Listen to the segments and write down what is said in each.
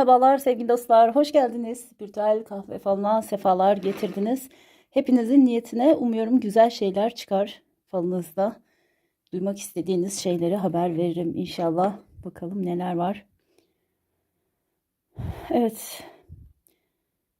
Merhabalar sevgili dostlar, hoş geldiniz. Spiritüel kahve falına sefalar getirdiniz. Hepinizin niyetine umuyorum güzel şeyler çıkar falınızda. Duymak istediğiniz şeyleri haber veririm inşallah. Bakalım neler var. Evet.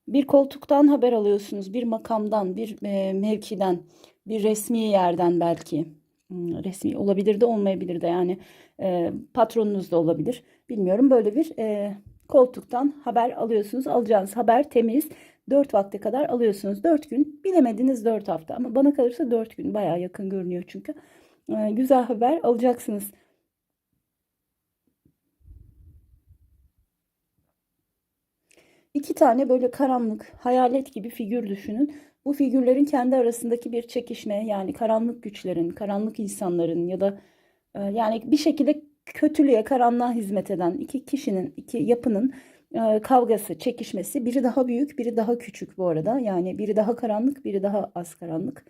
Bir koltuktan haber alıyorsunuz, bir makamdan, bir e, mevkiden, bir resmi yerden belki. Hmm, Resmi olabilir de olmayabilir de yani e, patronunuz da olabilir. Bilmiyorum böyle bir e, koltuktan haber alıyorsunuz. Alacağınız haber temiz. 4 vakte kadar alıyorsunuz. 4 gün bilemediniz 4 hafta ama bana kalırsa 4 gün bayağı yakın görünüyor çünkü. E, güzel haber alacaksınız. İki tane böyle karanlık hayalet gibi figür düşünün. Bu figürlerin kendi arasındaki bir çekişme yani karanlık güçlerin, karanlık insanların ya da e, yani bir şekilde kötülüğe, karanlığa hizmet eden iki kişinin, iki yapının e, kavgası, çekişmesi. Biri daha büyük, biri daha küçük bu arada. Yani biri daha karanlık, biri daha az karanlık.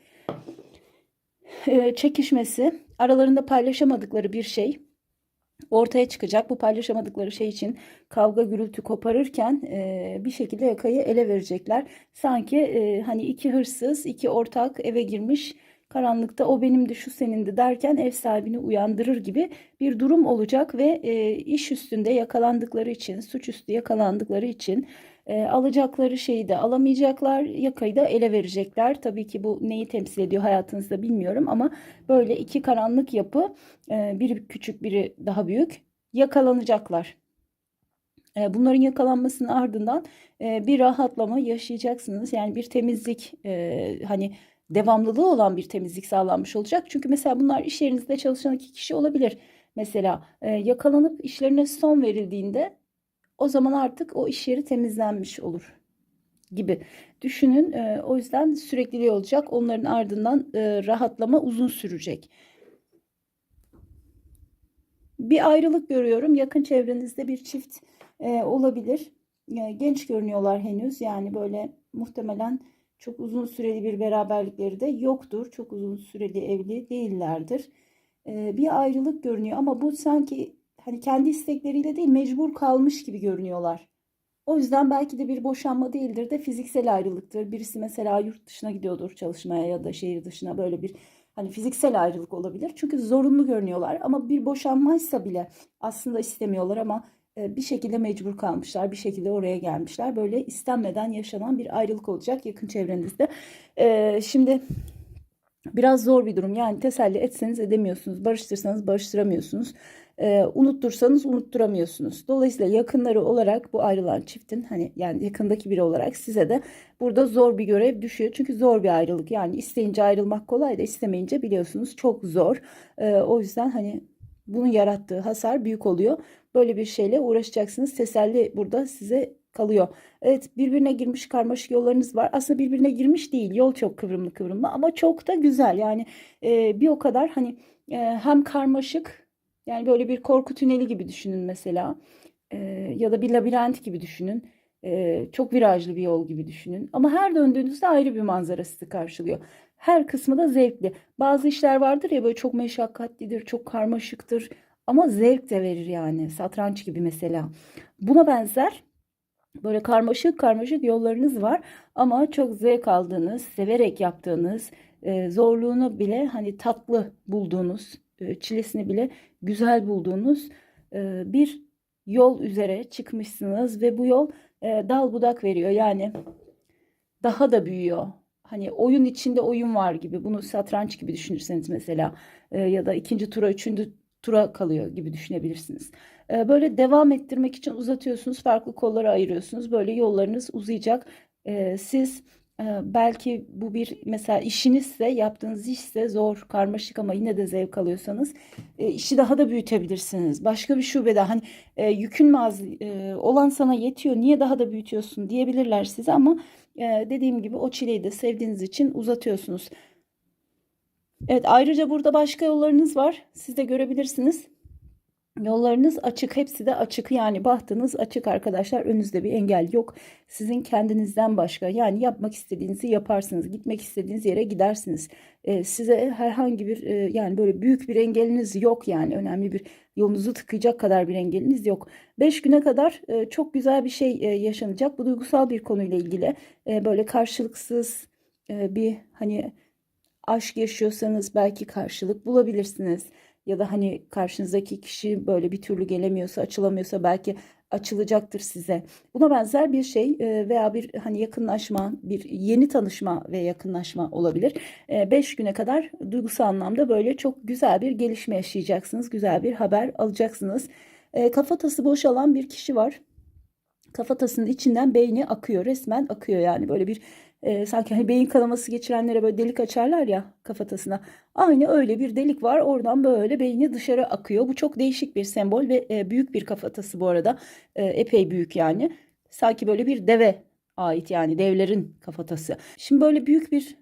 E, çekişmesi, aralarında paylaşamadıkları bir şey ortaya çıkacak. Bu paylaşamadıkları şey için kavga gürültü koparırken e, bir şekilde yakayı ele verecekler. Sanki e, hani iki hırsız, iki ortak eve girmiş karanlıkta o benimdi şu senindi derken ev sahibini uyandırır gibi bir durum olacak ve e, iş üstünde yakalandıkları için, suçüstü yakalandıkları için e, alacakları şeyi de alamayacaklar, yakayı da ele verecekler. Tabii ki bu neyi temsil ediyor hayatınızda bilmiyorum ama böyle iki karanlık yapı, e, biri küçük, biri daha büyük yakalanacaklar. E, Bunların yakalanmasının ardından e, bir rahatlama yaşayacaksınız. Yani bir temizlik e, hani devamlılığı olan bir temizlik sağlanmış olacak. Çünkü mesela bunlar iş yerinizde çalışan iki kişi olabilir. Mesela e, yakalanıp işlerine son verildiğinde o zaman artık o iş yeri temizlenmiş olur gibi düşünün. E, o yüzden sürekliliği olacak. Onların ardından e, rahatlama uzun sürecek. Bir ayrılık görüyorum. Yakın çevrenizde bir çift e, olabilir. E, genç görünüyorlar henüz. Yani böyle muhtemelen çok uzun süreli bir beraberlikleri de yoktur. Çok uzun süreli evli değillerdir. E, bir ayrılık görünüyor ama bu sanki hani kendi istekleriyle değil mecbur kalmış gibi görünüyorlar. O yüzden belki de bir boşanma değildir de fiziksel ayrılıktır. Birisi mesela yurt dışına gidiyordur çalışmaya ya da şehir dışına böyle bir hani fiziksel ayrılık olabilir. Çünkü zorunlu görünüyorlar ama bir boşanmaysa bile aslında istemiyorlar ama bir şekilde mecbur kalmışlar. Bir şekilde oraya gelmişler. Böyle istenmeden yaşanan bir ayrılık olacak yakın çevrenizde. E, Şimdi biraz zor bir durum. Yani teselli etseniz edemiyorsunuz. Barıştırsanız barıştıramıyorsunuz. Ee, unuttursanız unutturamıyorsunuz. Dolayısıyla yakınları olarak bu ayrılan çiftin hani yani yakındaki biri olarak size de burada zor bir görev düşüyor. Çünkü zor bir ayrılık. Yani isteyince ayrılmak kolay da istemeyince biliyorsunuz çok zor. Ee, o yüzden hani bunun yarattığı hasar büyük oluyor. Böyle bir şeyle uğraşacaksınız. Teselli burada size kalıyor. Evet birbirine girmiş karmaşık yollarınız var. Aslında birbirine girmiş değil. Yol çok kıvrımlı kıvrımlı ama çok da güzel. Yani e, bir o kadar hani e, hem karmaşık yani böyle bir korku tüneli gibi düşünün mesela. E, ya da bir labirent gibi düşünün. E, çok virajlı bir yol gibi düşünün. Ama her döndüğünüzde ayrı bir manzara sizi karşılıyor. Her kısmı da zevkli. Bazı işler vardır ya böyle çok meşakkatlidir, çok karmaşıktır. Ama zevk de verir yani. Satranç gibi mesela. Buna benzer Böyle karmaşık karmaşık yollarınız var ama çok zevk aldığınız, severek yaptığınız, e, zorluğunu bile hani tatlı bulduğunuz, e, çilesini bile güzel bulduğunuz e, bir yol üzere çıkmışsınız ve bu yol dal budak veriyor. Yani daha da büyüyor. Hani oyun içinde oyun var gibi. Bunu satranç gibi düşünürseniz mesela ya da ikinci tura, üçüncü tura kalıyor gibi düşünebilirsiniz. E, böyle devam ettirmek için uzatıyorsunuz, farklı kollara ayırıyorsunuz. Böyle yollarınız uzayacak. E, siz e, belki bu bir mesela işinizse, yaptığınız işse zor, karmaşık ama yine de zevk alıyorsanız e, işi daha da büyütebilirsiniz. Başka bir şubede hani e, yükün mü az, e, olan sana yetiyor, niye daha da büyütüyorsun diyebilirler size ama dediğim gibi o çileyi de sevdiğiniz için uzatıyorsunuz. Evet ayrıca burada başka yollarınız var. Siz de görebilirsiniz. Yollarınız açık, hepsi de açık. Yani bahtınız açık arkadaşlar. Önünüzde bir engel yok. Sizin kendinizden başka yani yapmak istediğinizi yaparsınız. Gitmek istediğiniz yere gidersiniz. Ee, size herhangi bir e, yani böyle büyük bir engeliniz yok yani. Önemli bir yolunuzu tıkayacak kadar bir engeliniz yok. 5 güne kadar e, çok güzel bir şey e, yaşanacak. Bu duygusal bir konuyla ilgili. E, böyle karşılıksız e, bir hani aşk yaşıyorsanız belki karşılık bulabilirsiniz. Ya da hani karşınızdaki kişi böyle bir türlü gelemiyorsa, açılamıyorsa belki açılacaktır size. Buna benzer bir şey e, veya bir hani yakınlaşma, bir yeni tanışma ve yakınlaşma olabilir. 5 güne kadar duygusal anlamda böyle çok güzel bir gelişme yaşayacaksınız. Güzel bir haber alacaksınız. E, Kafatası boşalan bir kişi var. Kafatasının içinden beyni akıyor. Resmen akıyor yani böyle bir e, sanki hani beyin kanaması geçirenlere böyle delik açarlar ya kafatasına. Aynı öyle bir delik var. Oradan böyle beyni dışarı akıyor. Bu çok değişik bir sembol ve e, büyük bir kafatası bu arada. E, epey büyük yani. Sanki böyle bir deve ait yani devlerin kafatası. Şimdi böyle büyük bir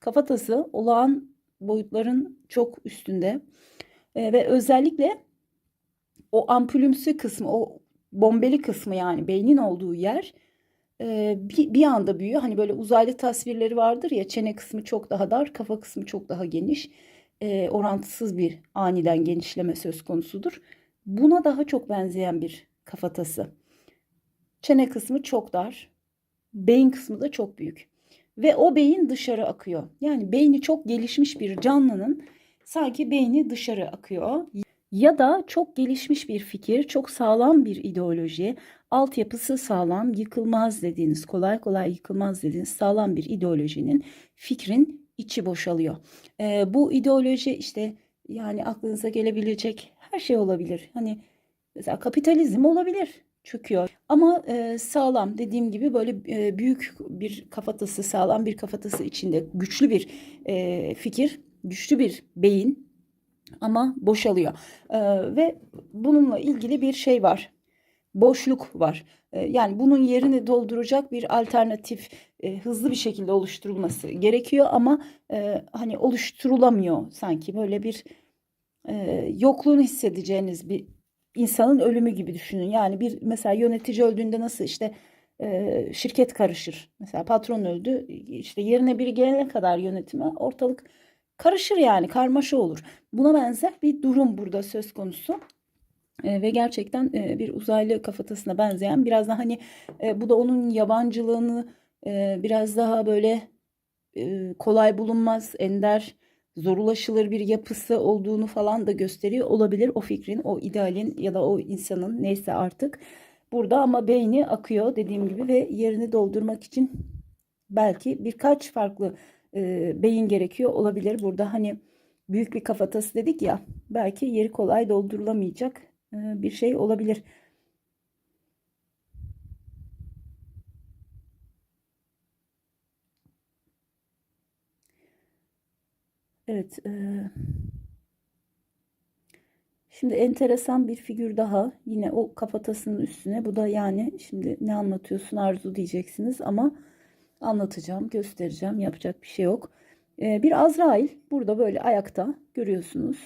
kafatası olağan boyutların çok üstünde. E, ve özellikle o ampulümsü kısmı, o bombeli kısmı yani beynin olduğu yer bir, bir anda büyüyor. Hani böyle uzaylı tasvirleri vardır ya çene kısmı çok daha dar, kafa kısmı çok daha geniş. E, orantısız bir aniden genişleme söz konusudur. Buna daha çok benzeyen bir kafatası. Çene kısmı çok dar, beyin kısmı da çok büyük. Ve o beyin dışarı akıyor. Yani beyni çok gelişmiş bir canlının sanki beyni dışarı akıyor. Ya da çok gelişmiş bir fikir, çok sağlam bir ideoloji, altyapısı sağlam, yıkılmaz dediğiniz, kolay kolay yıkılmaz dediğiniz sağlam bir ideolojinin, fikrin içi boşalıyor. Ee, bu ideoloji işte yani aklınıza gelebilecek her şey olabilir. Hani mesela kapitalizm olabilir, çöküyor. Ama e, sağlam dediğim gibi böyle e, büyük bir kafatası, sağlam bir kafatası içinde güçlü bir e, fikir, güçlü bir beyin ama boşalıyor. E, ve bununla ilgili bir şey var boşluk var. Yani bunun yerini dolduracak bir alternatif hızlı bir şekilde oluşturulması gerekiyor ama hani oluşturulamıyor sanki böyle bir yokluğunu hissedeceğiniz bir insanın ölümü gibi düşünün. Yani bir mesela yönetici öldüğünde nasıl işte şirket karışır. Mesela patron öldü işte yerine biri gelene kadar yönetime ortalık karışır yani karmaşa olur. Buna benzer bir durum burada söz konusu. E, ve gerçekten e, bir uzaylı kafatasına benzeyen biraz daha hani e, bu da onun yabancılığını e, biraz daha böyle e, kolay bulunmaz, ender, zor ulaşılır bir yapısı olduğunu falan da gösteriyor olabilir o fikrin, o idealin ya da o insanın neyse artık burada ama beyni akıyor dediğim gibi ve yerini doldurmak için belki birkaç farklı e, beyin gerekiyor olabilir. Burada hani büyük bir kafatası dedik ya belki yeri kolay doldurulamayacak bir şey olabilir. Evet. E, şimdi enteresan bir figür daha. Yine o kafatasının üstüne. Bu da yani şimdi ne anlatıyorsun Arzu diyeceksiniz ama anlatacağım, göstereceğim. Yapacak bir şey yok. E, bir Azrail burada böyle ayakta görüyorsunuz.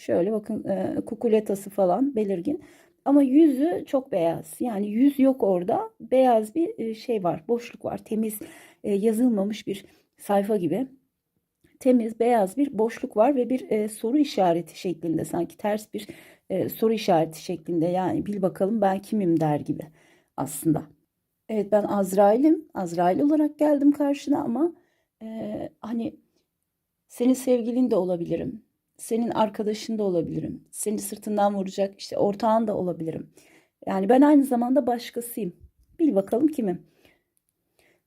Şöyle bakın e, kukuletası falan belirgin. Ama yüzü çok beyaz. Yani yüz yok orada. Beyaz bir e, şey var. Boşluk var. Temiz e, yazılmamış bir sayfa gibi. Temiz beyaz bir boşluk var ve bir e, soru işareti şeklinde sanki ters bir soru işareti şeklinde. Yani bil bakalım ben kimim der gibi aslında. Evet ben Azrail'im. Azrail olarak geldim karşına ama e, hani senin sevgilin de olabilirim senin arkadaşın da olabilirim. Seni sırtından vuracak işte ortağın da olabilirim. Yani ben aynı zamanda başkasıyım. Bil bakalım kimim.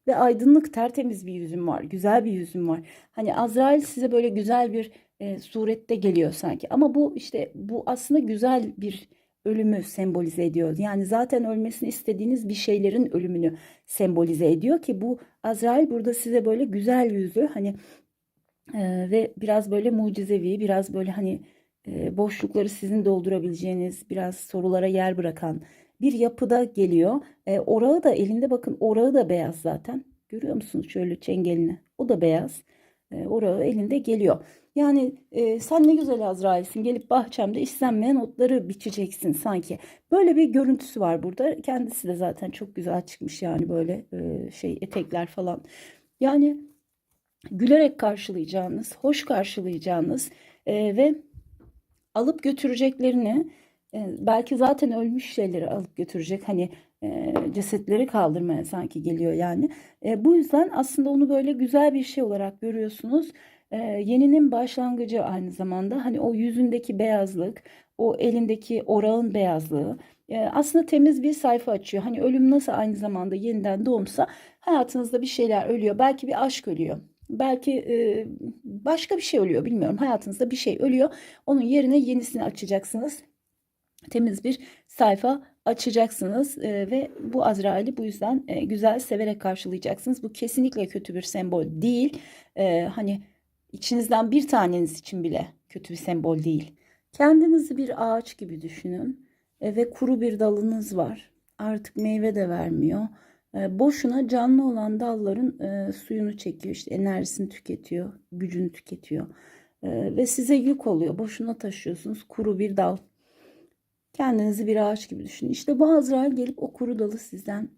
Ve aydınlık tertemiz bir yüzüm var. Güzel bir yüzüm var. Hani Azrail size böyle güzel bir e, surette geliyor sanki. Ama bu işte bu aslında güzel bir ölümü sembolize ediyor. Yani zaten ölmesini istediğiniz bir şeylerin ölümünü sembolize ediyor ki bu Azrail burada size böyle güzel yüzü hani ee, ve biraz böyle mucizevi, biraz böyle hani e, boşlukları sizin doldurabileceğiniz, biraz sorulara yer bırakan bir yapıda geliyor. E, orağı da elinde bakın orağı da beyaz zaten. Görüyor musunuz şöyle çengelini? O da beyaz. E, orağı elinde geliyor. Yani e, sen ne güzel Azrail'sin gelip bahçemde istenmeyen otları biçeceksin sanki. Böyle bir görüntüsü var burada. Kendisi de zaten çok güzel çıkmış yani böyle e, şey etekler falan. Yani gülerek karşılayacağınız, hoş karşılayacağınız e, ve alıp götüreceklerini e, belki zaten ölmüş şeyleri alıp götürecek hani e, cesetleri kaldırmaya sanki geliyor yani. E, bu yüzden aslında onu böyle güzel bir şey olarak görüyorsunuz. E, yeninin başlangıcı aynı zamanda hani o yüzündeki beyazlık, o elindeki orağın beyazlığı e, aslında temiz bir sayfa açıyor. Hani ölüm nasıl aynı zamanda yeniden doğumsa hayatınızda bir şeyler ölüyor. Belki bir aşk ölüyor. Belki e, başka bir şey ölüyor bilmiyorum. Hayatınızda bir şey ölüyor. Onun yerine yenisini açacaksınız. Temiz bir sayfa açacaksınız e, ve bu Azrail'i bu yüzden e, güzel severek karşılayacaksınız. Bu kesinlikle kötü bir sembol değil. E, hani içinizden bir taneniz için bile kötü bir sembol değil. Kendinizi bir ağaç gibi düşünün e, ve kuru bir dalınız var. Artık meyve de vermiyor. E, boşuna canlı olan dalların e, suyunu çekiyor, işte enerjisini tüketiyor, gücünü tüketiyor E, ve size yük oluyor. Boşuna taşıyorsunuz kuru bir dal. Kendinizi bir ağaç gibi düşünün. İşte bu Azrail gelip o kuru dalı sizden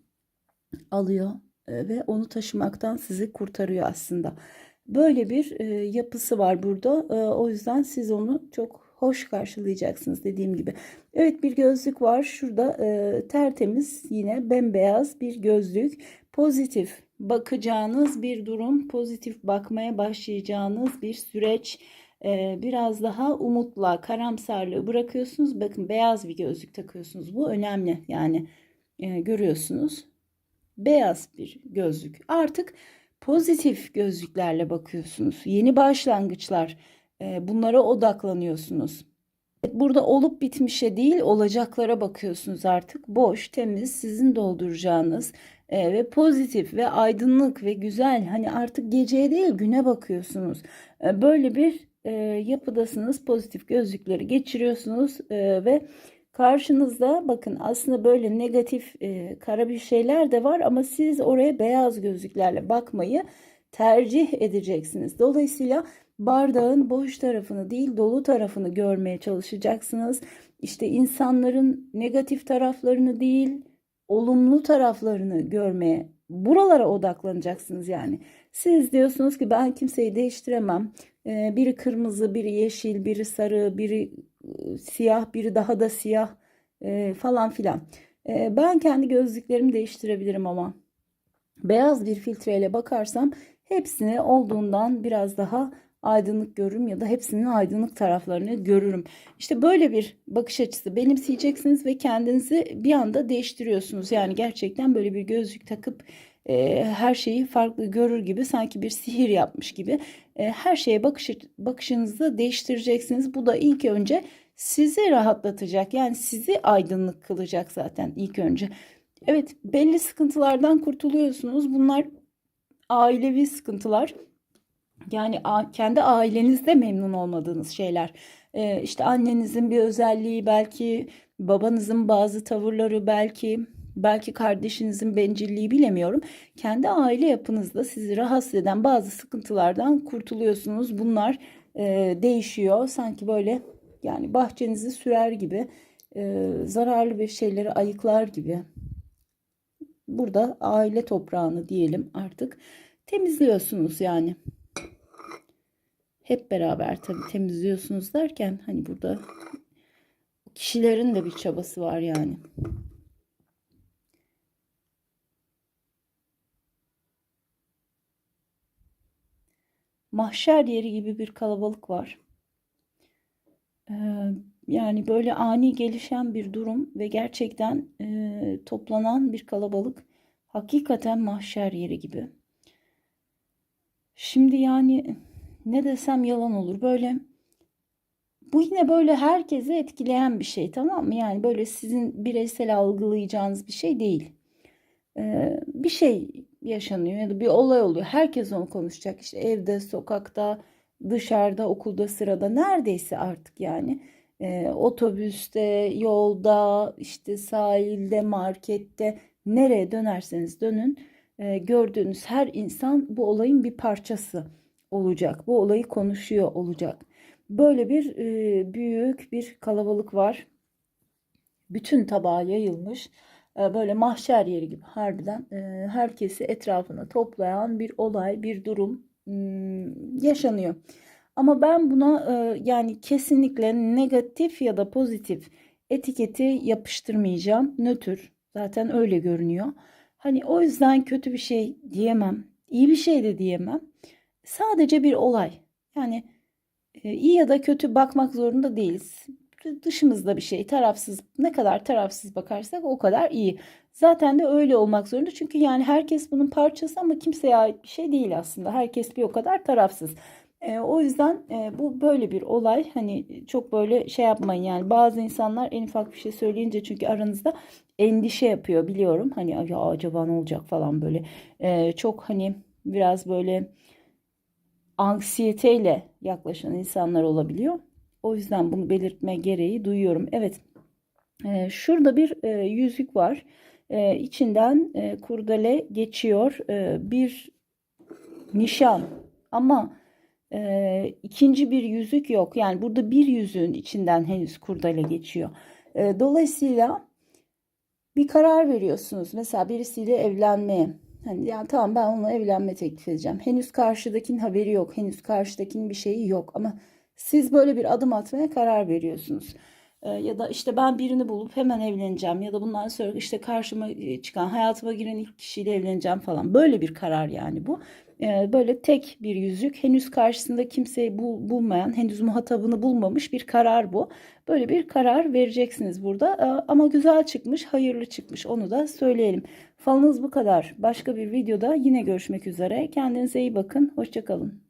alıyor e, ve onu taşımaktan sizi kurtarıyor aslında. Böyle bir e, yapısı var burada. O yüzden siz onu çok hoş karşılayacaksınız dediğim gibi. Evet bir gözlük var. Şurada e, tertemiz yine bembeyaz bir gözlük. Pozitif bakacağınız bir durum, pozitif bakmaya başlayacağınız bir süreç. E, biraz daha umutla, karamsarlığı bırakıyorsunuz. Bakın beyaz bir gözlük takıyorsunuz. Bu önemli. Yani e, görüyorsunuz. Beyaz bir gözlük. Artık pozitif gözlüklerle bakıyorsunuz. Yeni başlangıçlar. E, bunlara odaklanıyorsunuz. Burada olup bitmişe değil olacaklara bakıyorsunuz artık. Boş, temiz, sizin dolduracağınız e, ve pozitif ve aydınlık ve güzel. Hani artık geceye değil güne bakıyorsunuz. E, böyle bir e, yapıdasınız. Pozitif gözlükleri geçiriyorsunuz e, ve karşınızda bakın aslında böyle negatif e, kara bir şeyler de var ama siz oraya beyaz gözlüklerle bakmayı tercih edeceksiniz. Dolayısıyla bardağın boş tarafını değil dolu tarafını görmeye çalışacaksınız. İşte insanların negatif taraflarını değil olumlu taraflarını görmeye buralara odaklanacaksınız yani. Siz diyorsunuz ki ben kimseyi değiştiremem. Ee, biri kırmızı, biri yeşil, biri sarı, biri e, siyah, biri daha da siyah e, falan filan. E, ben kendi gözlüklerimi değiştirebilirim ama beyaz bir filtreyle bakarsam hepsini olduğundan biraz daha aydınlık görürüm ya da hepsinin aydınlık taraflarını görürüm. İşte böyle bir bakış açısı benimseyeceksiniz ve kendinizi bir anda değiştiriyorsunuz. Yani gerçekten böyle bir gözlük takıp e, her şeyi farklı görür gibi sanki bir sihir yapmış gibi e, her şeye bakış bakışınızı değiştireceksiniz. Bu da ilk önce sizi rahatlatacak. Yani sizi aydınlık kılacak zaten ilk önce. Evet belli sıkıntılardan kurtuluyorsunuz. Bunlar ailevi sıkıntılar. Yani kendi ailenizde memnun olmadığınız şeyler. Ee, işte annenizin bir özelliği belki babanızın bazı tavırları belki belki kardeşinizin bencilliği bilemiyorum. Kendi aile yapınızda sizi rahatsız eden bazı sıkıntılardan kurtuluyorsunuz. Bunlar e, değişiyor. Sanki böyle yani bahçenizi sürer gibi e, zararlı bir şeyleri ayıklar gibi. Burada aile toprağını diyelim artık temizliyorsunuz yani hep beraber tabii temizliyorsunuz derken hani burada kişilerin de bir çabası var yani. Mahşer yeri gibi bir kalabalık var. Ee, yani böyle ani gelişen bir durum ve gerçekten e, toplanan bir kalabalık hakikaten mahşer yeri gibi. Şimdi yani ne desem yalan olur. Böyle bu yine böyle herkesi etkileyen bir şey tamam mı? Yani böyle sizin bireysel algılayacağınız bir şey değil. Ee, bir şey yaşanıyor ya da bir olay oluyor. Herkes onu konuşacak. İşte evde, sokakta, dışarıda, okulda, sırada neredeyse artık yani. Ee, otobüste, yolda, işte sahilde, markette nereye dönerseniz dönün. E, gördüğünüz her insan bu olayın bir parçası olacak. Bu olayı konuşuyor olacak. Böyle bir e, büyük bir kalabalık var. Bütün tabağa yayılmış. E, böyle mahşer yeri gibi harbiden e, herkesi etrafına toplayan bir olay, bir durum hmm, yaşanıyor. Ama ben buna e, yani kesinlikle negatif ya da pozitif etiketi yapıştırmayacağım. Nötr. Zaten öyle görünüyor. Hani o yüzden kötü bir şey diyemem. İyi bir şey de diyemem. Sadece bir olay. Yani e, iyi ya da kötü bakmak zorunda değiliz. Dışımızda bir şey. Tarafsız. Ne kadar tarafsız bakarsak o kadar iyi. Zaten de öyle olmak zorunda. Çünkü yani herkes bunun parçası ama kimseye ait bir şey değil aslında. Herkes bir o kadar tarafsız. E, o yüzden e, bu böyle bir olay. Hani çok böyle şey yapmayın yani bazı insanlar en ufak bir şey söyleyince çünkü aranızda endişe yapıyor biliyorum. Hani ya acaba ne olacak falan böyle. E, çok hani biraz böyle anksiyeteyle yaklaşan insanlar olabiliyor. O yüzden bunu belirtme gereği duyuyorum. Evet. E, şurada bir e, yüzük var. E, içinden e, kurdele geçiyor. Bir nişan. Ama ikinci bir yüzük yok. Yani burada bir yüzüğün içinden henüz kurdele geçiyor. Dolayısıyla bir karar veriyorsunuz. Mesela birisiyle evlenmeye. Hani yani tamam ben onunla evlenme teklif edeceğim. Henüz karşıdakinin haberi yok. Henüz karşıdakinin bir şeyi yok. Ama siz böyle bir adım atmaya karar veriyorsunuz. E, ya da işte ben birini bulup hemen evleneceğim. Ya da bundan sonra işte karşıma e, çıkan hayatıma giren ilk kişiyle evleneceğim falan. Böyle bir karar yani bu. E, böyle tek bir yüzük. Henüz karşısında kimseyi bul, bulmayan, henüz muhatabını bulmamış bir karar bu. Böyle bir karar vereceksiniz burada. E, ama güzel çıkmış, hayırlı çıkmış. Onu da söyleyelim. Falınız bu kadar. Başka bir videoda yine görüşmek üzere. Kendinize iyi bakın. Hoşçakalın.